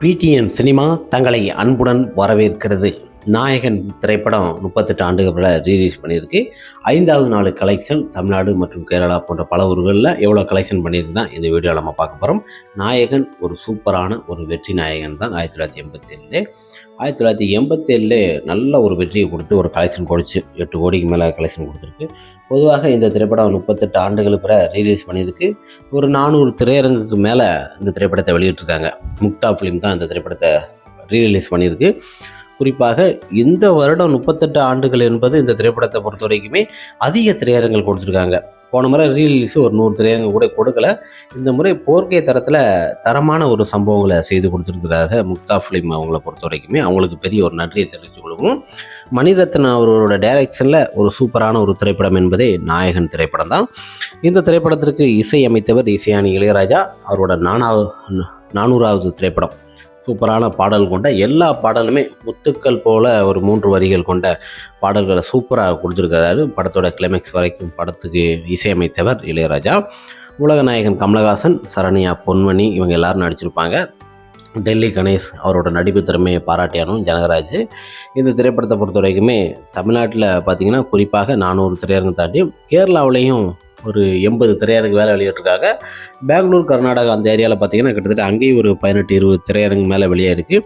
PTN cinema தங்களை அன்புடன் வரவேற்கிறது. நாயகன் திரைப்படம் முப்பத்தெட்டு ஆண்டுகளில் ரீலீஸ் பண்ணியிருக்கு. ஐந்தாவது நாள் கலெக்ஷன் தமிழ்நாடு மற்றும் கேரளா போன்ற பல ஊர்களில் எவ்வளோ கலெக்ஷன் பண்ணியிருந்தான் இந்த வீடியோவில் நம்ம பார்க்க போகிறோம் நாயகன் ஒரு சூப்பரான ஒரு வெற்றி நாயகன் தான் ஆயிரத்தி தொள்ளாயிரத்தி எண்பத்தேழு ஆயிரத்தி தொள்ளாயிரத்தி எண்பத்தேழுலே நல்ல ஒரு வெற்றியை கொடுத்து ஒரு கலெக்ஷன் கொடுத்து எட்டு கோடிக்கு மேலே கலெக்ஷன் கொடுத்துருக்கு. பொதுவாக இந்த திரைப்படம் முப்பத்தெட்டு ஆண்டுகள் பிற ரீலீஸ் பண்ணியிருக்கு. ஒரு நானூறு திரையரங்குக்கு மேலே இந்த திரைப்படத்தை வெளியிட்டிருக்காங்க. முக்தா ஃபிலிம் தான் இந்த திரைப்படத்தை ரீரிலீஸ் பண்ணியிருக்கு. குறிப்பாக இந்த வருடம் முப்பத்தெட்டு ஆண்டுகள் என்பது இந்த திரைப்படத்தை பொறுத்த வரைக்குமே அதிக திரையரங்கள் கொடுத்துருக்காங்க. போன முறை ரீலீஸ் ஒரு நூறு திரையரங்கு கூட கொடுக்கல. இந்த முறை போர்க்கை தரத்தில் தரமான ஒரு சம்பவங்களை செய்து கொடுத்துருக்கிறாங்க முக்தா ஃபிலிம் அவங்கள பொறுத்த வரைக்குமே. அவங்களுக்கு பெரிய ஒரு நன்றியை தெரிவித்துக் கொள்வோம். மணிரத்னம் அவரோட டைரக்ஷனில் ஒரு சூப்பரான ஒரு திரைப்படம் என்பதே நாயகன் திரைப்படம் தான். இந்த திரைப்படத்திற்கு இசை அமைத்தவர் இசையானி இளையராஜா. அவரோட நானாவது நானூறாவது திரைப்படம். சூப்பரான பாடல் கொண்ட எல்லா பாடலுமே முத்துக்கள் போல ஒரு மூன்று வரிகள் கொண்ட பாடல்களை சூப்பராக கொடுத்துருக்கிறாரு படத்தோட கிளைமேக்ஸ் வரைக்கும் படத்துக்கு இசையமைத்தவர் இளையராஜா. உலகநாயகன் கமலஹாசன் சரண்யா பொன்மணி இவங்க எல்லாரும் நடிச்சிருப்பாங்க. டெல்லி கணேஷ் அவரோட நடிப்பு திறமையை பாராட்டியானும் ஜனகராஜ். இந்த திரைப்படத்தை பொறுத்த வரைக்குமே தமிழ்நாட்டில் பார்த்தீங்கன்னா குறிப்பாக நானூறு திரையரங்கு தாண்டி கேரளாவிலையும் ஒரு எண்பது திரையரங்கு வேலை வெளியிட்டிருக்காங்க. பெங்களூர் கர்நாடகா அந்த ஏரியாவில் பார்த்தீங்கன்னா கிட்டத்தட்ட அங்கேயும் ஒரு பதினெட்டு இருபது திரையரங்கு மேலே வெளியே இருக்குது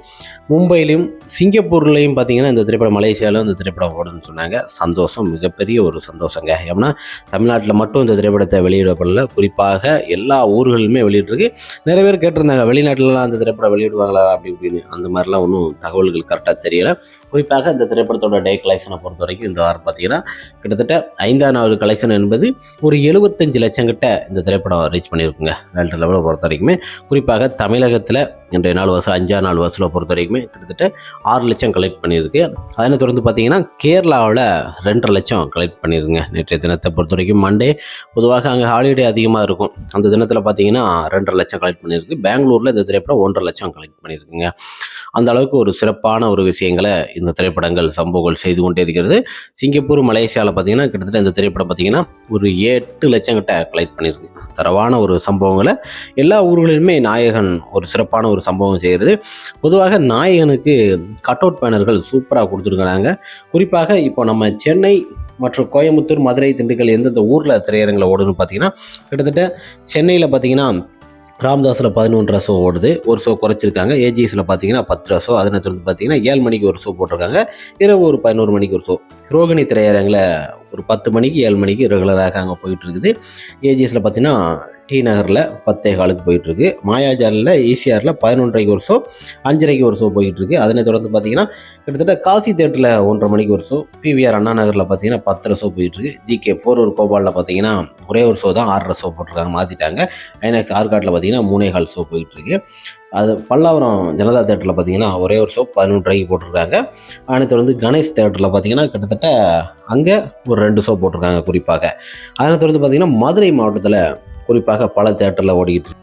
மும்பையிலையும் சிங்கப்பூர்லேயும் பார்த்தீங்கன்னா இந்த திரைப்படம் மலேசியாவிலும் இந்த திரைப்படம் ஓடுன்னு சொன்னாங்க. சந்தோஷம் மிகப்பெரிய ஒரு சந்தோஷங்க. ஏன்னா தமிழ்நாட்டில் மட்டும் இந்த திரைப்படத்தை வெளியிடப்படல. குறிப்பாக எல்லா ஊர்களுமே வெளியிட்டிருக்கு. நிறைய பேர் கேட்டிருந்தாங்க வெளிநாட்டிலலாம் அந்த திரைப்படம் வெளியிடுவாங்களா அப்படி இப்படின்னு. அந்த மாதிரிலாம் ஒன்றும் தகவல்கள் கரெக்டாக தெரியலை. குறிப்பாக இந்த திரைப்படத்தோட டே கலெக்ஷனை பொறுத்த வரைக்கும் இந்த வாரம் பார்த்தீங்கன்னா கிட்டத்தட்ட ஐந்தாம் நாள் கலெக்ஷன் என்பது ஒரு எழுபத்தஞ்சு லட்சம் கிட்ட இந்த திரைப்படம் ரீச் பண்ணியிருக்குங்க. வேல்டு லெவலில் பொறுத்த வரைக்குமே. குறிப்பாக தமிழகத்தில் இன்றைய நாள் வருஷம் அஞ்சாம் நாள் வருஷத்தில் பொறுத்த வரைக்குமே கிட்டத்தட்ட ஆறு லட்சம் கலெக்ட் பண்ணியிருக்கு. அதனை தொடர்ந்து பார்த்தீங்கன்னா கேரளாவில் ரெண்டரை லட்சம் கலெக்ட் பண்ணியிருக்குங்க. நேற்றைய தினத்தை பொறுத்த வரைக்கும் மண்டே பொதுவாக அங்கே ஹாலிடே அதிகமாக இருக்கும். அந்த தினத்தில் பார்த்தீங்கன்னா ரெண்டரை லட்சம் கலெக்ட் பண்ணியிருக்கு. பெங்களூரில் இந்த திரைப்படம் ஒன்றரை லட்சம் கலெக்ட் பண்ணியிருக்குங்க. அந்த அளவுக்கு ஒரு சிறப்பான ஒரு விஷயங்களை இந்த திரைப்படங்கள் சம்பவங்கள் செய்து கொண்டே இருக்கிறது. சிங்கப்பூர் மலேசியாவில் பார்த்தீங்கன்னா கிட்டத்தட்ட இந்த திரைப்படம் பார்த்தீங்கன்னா ஒரு எட்டு லட்சம் கிட்ட கலெக்ட் பண்ணியிருக்கு. தரவான ஒரு சம்பவங்களை எல்லா ஊர்களிலுமே நாயகன் ஒரு சிறப்பான ஒரு சம்பவம் செய்கிறது. பொதுவாக நாயகனுக்கு கட் அவுட் பேனர்கள் சூப்பராக கொடுத்துருக்குறாங்க. குறிப்பாக இப்போ நம்ம சென்னை மற்றும் கோயம்புத்தூர் மதுரை திண்டுக்கல் எந்தெந்த ஊரில் திரையரங்கில் ஓடுன்னு பார்த்தீங்கன்னா கிட்டத்தட்ட சென்னையில் பார்த்தீங்கன்னா ராம்தாஸில் பதினொன்றரை ஷோ ஓடுது. ஒரு ஷோ குறைச்சிருக்காங்க. ஏஜிஎஸில் பார்த்தீங்கன்னா பத்து ஷோ அதனை தொடர்ந்து பார்த்தீங்கன்னா ஏழு மணிக்கு ஒரு ஷோ போட்டிருக்காங்க. இரவு ஒரு பதினோரு மணிக்கு ஒரு ஷோ ரோகிணி திரையரங்கில் ஒரு பத்து மணிக்கு ஏழு மணிக்கு ரெகுலராக அங்கே போயிட்டுருக்குது. ஏஜிஎஸில் பார்த்தீங்கன்னா டி நகரில் பத்தே காலுக்கு போயிட்டுருக்கு. மாயாஜாலில் ஈசிஆரில் பதினொன்றரைக்கு ஒரு ஷோ அஞ்சரைக்கு ஒரு ஷோ போயிட்டுருக்கு. அதனை தொடர்ந்து பார்த்தீங்கன்னா கிட்டத்தட்ட காசி தேட்டரில் ஒன்றரை மணிக்கு ஒரு ஷோ பிவிஆர் அண்ணா நகரில் பார்த்தீங்கன்னா பத்தரை ஷோ போயிட்டுருக்கு. ஜிகே ஃபோர் ஒரு கோபாலில் பார்த்தீங்கன்னா ஒரே ஒரு ஷோ தான் ஆறரை ஷோ போட்டிருக்காங்க மாற்றிட்டாங்க ஐநாக்ஸ் ஆர்காட்டில் பார்த்தீங்கன்னா மூணே கால் ஷோ போயிட்டுருக்கு. அது பல்லாவரம் ஜனதா தேட்டரில் பார்த்தீங்கன்னா ஒரே ஒரு ஷோ பதினொன்று ரூபாய்க்கு போட்டிருக்காங்க. அதனை தொடர்ந்து கணேஷ் தேட்டரில் பார்த்தீங்கன்னா கிட்டத்தட்ட அங்கே ஒரு ரெண்டு ஷோ போட்டிருக்காங்க குறிப்பாக. அதனை தொடர்ந்து பார்த்தீங்கன்னா மதுரை மாவட்டத்தில் குறிப்பாக பல தேட்டரில் ஓடிக்கிட்டு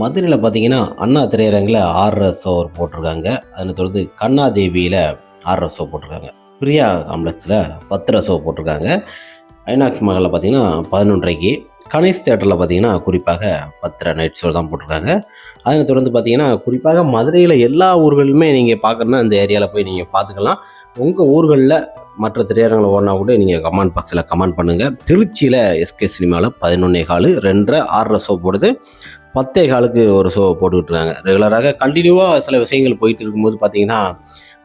மதுரையில் பார்த்தீங்கன்னா அண்ணா திரையரங்கில் ஆறரை ஷோ போட்டிருக்காங்க. அதனை தொடர்ந்து கண்ணாதேவியில் ஆறரை ஷோ போட்டிருக்காங்க. பிரியா காம்ப்ளெக்ஸில் பத்தரை ஷோ போட்டிருக்காங்க. ஐநாக்ஸ் மகளில் பார்த்தீங்கன்னா பதினொன்றரைக்கு கணேஷ் தேட்டரில் பார்த்தீங்கன்னா குறிப்பாக பத்திர நைட் ஷோ தான் போட்டிருக்காங்க. அதனை தொடர்ந்து பார்த்தீங்கன்னா குறிப்பாக மதுரையில் எல்லா ஊர்களுமே நீங்கள் பார்க்கணுன்னா அந்த ஏரியாவில் போய் நீங்கள் பார்த்துக்கலாம் உங்கள் ஊர்களில் மற்ற திரையரங்கில் ஓடினா கூட நீங்கள் கமெண்ட் பாக்ஸில் கமெண்ட் பண்ணுங்கள் திருச்சியில் எஸ்கே சினிமாவில் பதினொன்னே காலு ரெண்டரை ஆறரை ஷோ போடுது. பத்தே காலுக்கு ஒரு ஷோ போட்டுக்கிட்டு இருக்காங்க. ரெகுலராக கண்டினியூவாக சில விஷயங்கள் போயிட்டு இருக்கும்போது பார்த்தீங்கன்னா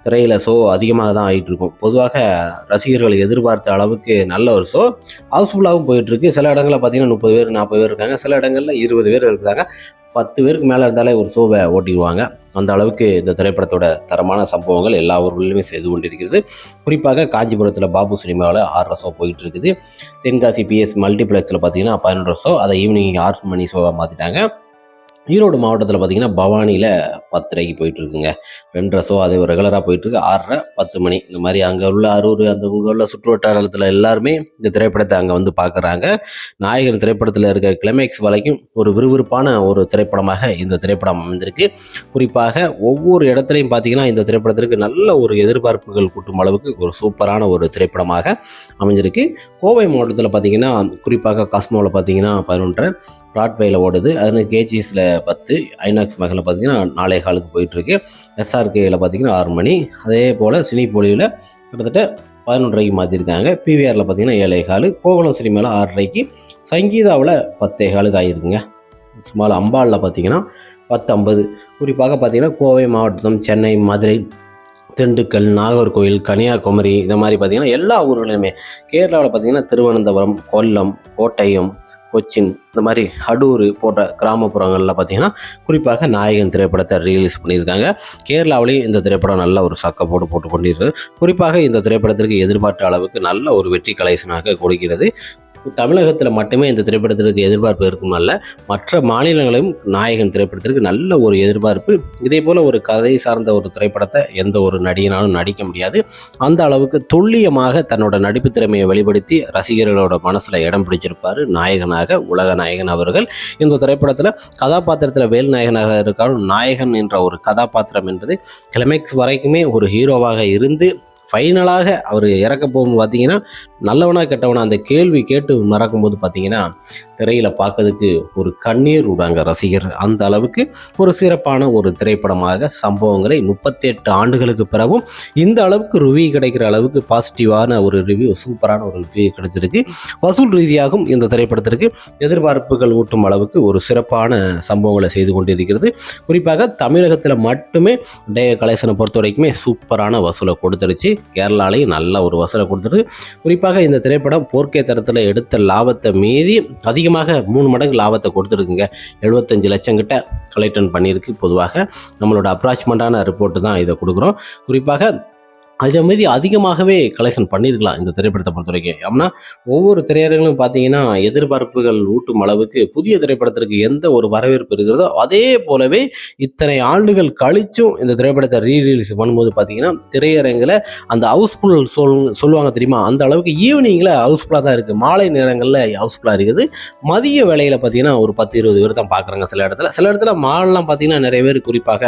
திரையில் ஷோ அதிகமாக தான் ஆகிட்டு இருக்கும் பொதுவாக ரசிகர்கள் எதிர்பார்த்த அளவுக்கு நல்ல ஒரு ஷோ ஹவுஸ்ஃபுல்லாகவும் போயிட்டுருக்கு. சில இடங்களில் பார்த்தீங்கன்னா முப்பது பேர் நாற்பது பேர் இருக்காங்க. சில இடங்களில் இருபது பேர் இருக்கிறாங்க. பத்து பேருக்கு மேலே இருந்தாலே ஒரு ஷோவை ஓட்டிடுவாங்க. அந்த அளவுக்கு இந்த திரைப்படத்தோட தரமான சம்பவங்கள் எல்லா ஊர்களிலுமே செய்து கொண்டிருக்கிறது. குறிப்பாக காஞ்சிபுரத்தில் பாபு சினிமாவில் ஆறு ஷோ போயிட்டு இருக்குது தென்காசி பிஎஸ் மல்டிப்ளெக்ஸில் பார்த்தீங்கன்னா பதினொன்று ரசோ அதை ஈவினிங் ஆறு மணி ஷோவாக மாற்றிட்டாங்க ஈரோடு மாவட்டத்தில் பார்த்திங்கன்னா பவானியில் பத்தரைக்கு போயிட்டு இருக்குங்க ரெண்டரை ஷோ அது ரெகுலராக போயிட்டுருக்கு. ஆறரை பத்து மணி. இந்த மாதிரி அங்கே உள்ள அரூர் அந்த உள்ள உள்ள சுற்று வட்டாரத்தில் எல்லாருமே இந்த திரைப்படத்தை அங்கே வந்து பார்க்குறாங்க நாயகன் திரைப்படத்தில் இருக்க கிளைமேக்ஸ் வரைக்கும் ஒரு விறுவிறுப்பான ஒரு திரைப்படமாக இந்த திரைப்படம் அமைந்திருக்கு. குறிப்பாக ஒவ்வொரு இடத்துலையும் பார்த்திங்கன்னா இந்த திரைப்படத்திற்கு நல்ல ஒரு எதிர்பார்ப்புகள் கூட்டும் அளவுக்கு ஒரு சூப்பரான ஒரு திரைப்படமாக அமைஞ்சிருக்கு. கோவை மாவட்டத்தில் பார்த்திங்கன்னா குறிப்பாக காஸ்மோவில் பார்த்தீங்கன்னா பதினொன்றரை பிராட்வேயில் ஓடுது. அது கேஜிஎஸில் பத்து ஐநாக்ஸ் மேகில் பார்த்தீங்கன்னா நாலே காலுக்கு போயிட்டுருக்கு. எஸ்ஆர்கேயில் பார்த்தீங்கன்னா ஆறு மணி. அதே போல் சினிபொலியில் கிட்டத்தட்ட பதினொன்றரைக்கு மாற்றிருக்காங்க பிவிஆரில் பார்த்தீங்கன்னா ஏழை காலு. கோகுலம் சினிமாவில் ஆறரைக்கு. சங்கீதாவில் பத்தே காலுக்கு ஆகிருக்குங்க சுமார் அம்பாலில் பார்த்தீங்கன்னா பத்து ஐம்பது குறிப்பாக பார்த்தீங்கன்னா கோவை மாவட்டம் சென்னை மதுரை திண்டுக்கல் நாகர்கோவில் கன்னியாகுமரி இந்த மாதிரி பார்த்திங்கன்னா எல்லா ஊர்களிலுமே. கேரளாவில் பார்த்திங்கன்னா திருவனந்தபுரம் கொல்லம் கோட்டயம் கொச்சின் இந்த மாதிரி அடூர் போன்ற கிராமப்புறங்களில் பார்த்தீங்கன்னா குறிப்பாக நாயகன் திரைப்படத்தை ரிலீஸ் பண்ணியிருக்காங்க. கேரளாவிலையும் இந்த திரைப்படம் நல்ல ஒரு சக்கப்போடு போட்டு கொண்டிருக்கு குறிப்பாக இந்த திரைப்படத்திற்கு எதிர்பார்த்த அளவுக்கு நல்ல ஒரு வெற்றி கலைசனாக கொடுக்கிறது. தமிழகத்தில் மட்டுமே இந்த திரைப்படத்திற்கு எதிர்பார்ப்பு இருக்குமல்ல மற்ற மாநிலங்களிலும் நாயகன் திரைப்படத்திற்கு நல்ல ஒரு எதிர்பார்ப்பு. இதே போல் ஒரு கதை சார்ந்த ஒரு திரைப்படத்தை எந்த ஒரு நடிகனாலும் நடிக்க முடியாது. அந்த அளவுக்கு துல்லியமாக தன்னோட நடிப்பு திறமையை வெளிப்படுத்தி ரசிகர்களோட மனசில் இடம் பிடிச்சிருப்பார் நாயகனாக உலக நாயகன் அவர்கள். இந்த திரைப்படத்தில் கதாபாத்திரத்தில் வேல் நாயகனாக இருக்காலும் நாயகன் என்ற ஒரு கதாபாத்திரம் என்பது கிளைமேக்ஸ் வரைக்குமே ஒரு ஹீரோவாக இருந்து ஃபைனலாக அவர் இறக்க போகும்போது பார்த்தீங்கன்னா நல்லவனா கெட்டவனா அந்த கேள்வி கேட்டு மறக்கும்போது பார்த்தீங்கன்னா திரையில் பார்க்கறதுக்கு ஒரு கண்ணீர் விடாங்க ரசிகர். அந்த அளவுக்கு ஒரு சிறப்பான ஒரு திரைப்படமாக சம்பவங்களை முப்பத்தெட்டு ஆண்டுகளுக்கு பிறகும் இந்த அளவுக்கு ரிவ்யூ கிடைக்கிற அளவுக்கு பாசிட்டிவான ஒரு ரிவ்யூ சூப்பரான ஒரு ரிவ்யூ கிடைச்சிருக்கு. வசூல் ரீதியாகவும் இந்த திரைப்படத்திற்கு எதிர்பார்ப்புகள் ஊட்டும் அளவுக்கு ஒரு சிறப்பான சம்பவங்களை செய்து கொண்டிருக்கிறது. குறிப்பாக தமிழகத்தில் மட்டுமே டே கலெக்ஷனை பொறுத்த வரைக்குமே சூப்பரான வசூலை கொடுத்துருச்சு கேரளாலையும் நல்ல ஒரு வசூலை கொடுத்துட்டு குறிப்பாக இந்த திரைப்படம் போர்க்கே தரத்தில் எடுத்த லாபத்தை மீறி அதிகமாக மூணு மடங்கு லாபத்தை கொடுத்துருக்குங்க. எழுபத்தஞ்சு லட்சம் கிட்ட கலெக்டன் பண்ணியிருக்கு. பொதுவாக நம்மளோட அப்ராச்மெண்ட்டான ரிப்போர்ட்டு தான் இதை கொடுக்குறோம். குறிப்பாக அதை மாதிரி அதிகமாகவே கலெக்ஷன் பண்ணியிருக்கலாம் இந்த திரைப்படத்தை பொறுத்த வரைக்கும் ஏன்னா ஒவ்வொரு திரையரங்களும் பார்த்தீங்கன்னா எதிர்பார்ப்புகள் ஊட்டும் அளவுக்கு புதிய திரைப்படத்திற்கு எந்த ஒரு வரவேற்பு இருக்கிறதோ அதே போலவே இத்தனை ஆண்டுகள் கழிச்சும் இந்த திரைப்படத்தை ரீ ரிலீஸ் பண்ணும்போது பார்த்தீங்கன்னா திரையரங்கில் அந்த ஹவுஸ்ஃபுல் சொல் சொல்லுவாங்க தெரியுமா? அந்த அளவுக்கு ஈவினிங்கில் ஹவுஸ்ஃபுல்லாக தான் இருக்குது. மாலை நேரங்களில் ஹவுஸ்ஃபுல்லாக இருக்குது. மதிய வேலையில் பார்த்தீங்கன்னா ஒரு பத்து இருபது பேர் தான் பார்க்குறாங்க சில இடத்துல. சில இடத்துல மாலெலாம் பார்த்தீங்கன்னா நிறைய பேர் குறிப்பாக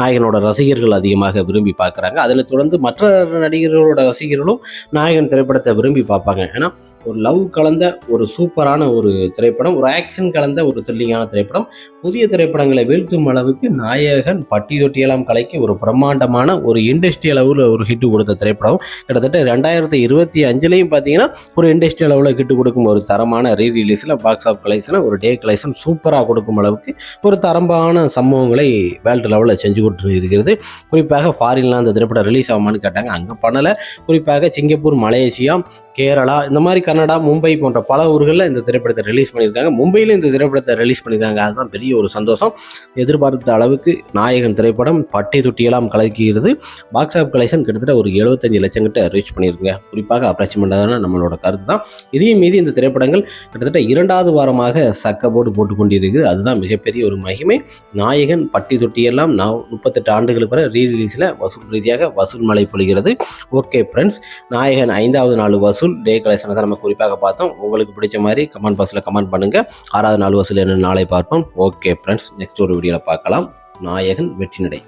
நாயகனோட ரசிகர்கள் அதிகமாக விரும்பி பார்க்குறாங்க. அதில் தொடர்ந்து மற்ற நடிகர்களோட ரசிகர்களும் நாயகன் திரைப்படத்தை விரும்பி பார்ப்பாங்க. ஏன்னா ஒரு லவ் கலந்த ஒரு சூப்பரான ஒரு திரைப்படம் ஒரு ஆக்ஷன் கலந்த ஒரு த்ரில்லிங்கான திரைப்படம் புதிய திரைப்படங்களை வீழ்த்தும் அளவுக்கு நாயகன் பட்டி தொட்டியெல்லாம் கலைக்கு ஒரு பிரம்மாண்டமான ஒரு இண்டஸ்ட்ரி அளவில் ஒரு ஹிட் கொடுத்த திரைப்படம். கிட்டத்தட்ட ரெண்டாயிரத்தி இருபத்தி அஞ்சுலேயும் பார்த்தீங்கன்னா ஒரு இண்டஸ்ட்ரி அளவில் ஹிட் கொடுக்கும் ஒரு தரமான ரீ ரிலீஸில் பாக்ஸ் ஆஃப் கலெக்ஷனை ஒரு டே கலெக்ஷன் சூப்பராக கொடுக்கும் அளவுக்கு ஒரு தரமான சம்பவங்களை வேர்ல்டு லெவலில் செஞ்சு கொடுத்து இருக்கிறது குறிப்பாக ஃபாரின்லாம் அந்த திரைப்படம் ரிலீஸ் ஆகுமான்னு கேட்டாங்க. அங்கே பண்ணலை. குறிப்பாக சிங்கப்பூர் மலேசியா கேரளா இந்த மாதிரி கன்னடா மும்பை போன்ற பல ஊர்களில் இந்த திரைப்படத்தை ரிலீஸ் பண்ணியிருக்காங்க. மும்பையில் இந்த திரைப்படத்தை ரிலீஸ் பண்ணியிருக்காங்க. அதுதான் பெரிய ஒரு சந்தோஷம். எதிர்பார்த்த அளவுக்கு நாயகன் திரைப்படம் பட்டி தொட்டியெல்லாம் கலக்கிறது. பாக்ஸ் ஆஃப் கலெக்ஷன் கிட்டத்தட்ட ஒரு எழுபத்தஞ்சு லட்சம் கிட்ட ரீச் பண்ணியிருக்குங்க. குறிப்பாக அப்ராச்மெண்ட்டான நம்மளோட கருத்து தான். இதையும் மீதி இந்த திரைப்படங்கள் கிட்டத்தட்ட இரண்டாவது வாரமாக சக்கப்போடு போட்டு கொண்டிருக்குது. அதுதான் மிகப்பெரிய ஒரு மகிமை. நாயகன் பட்டி தொட்டியெல்லாம் நான் முப்பத்தெட்டு ஆண்டுகளுக்கு பிறகு ரீ ரிலீஸில் வசூல் ரீதியாக வசூல் மலை பொழிகிறது ஓகே ஃப்ரெண்ட்ஸ் நாயகன் ஐந்தாவது நாள் வசூல். டே கலெக்ஷனை தான் நம்ம குறிப்பாக பார்த்தோம். உங்களுக்கு பிடிச்ச மாதிரி கமெண்ட் பாக்ஸில் கமெண்ட் பண்ணுங்கள் ஆறாவது நாள் வசூல் என்னென்னு நாளை பார்ப்போம். ஓகே ஃப்ரெண்ட்ஸ் நெக்ஸ்ட் ஒரு வீடியோவில் பார்க்கலாம். நாயகன் வெற்றி நடை.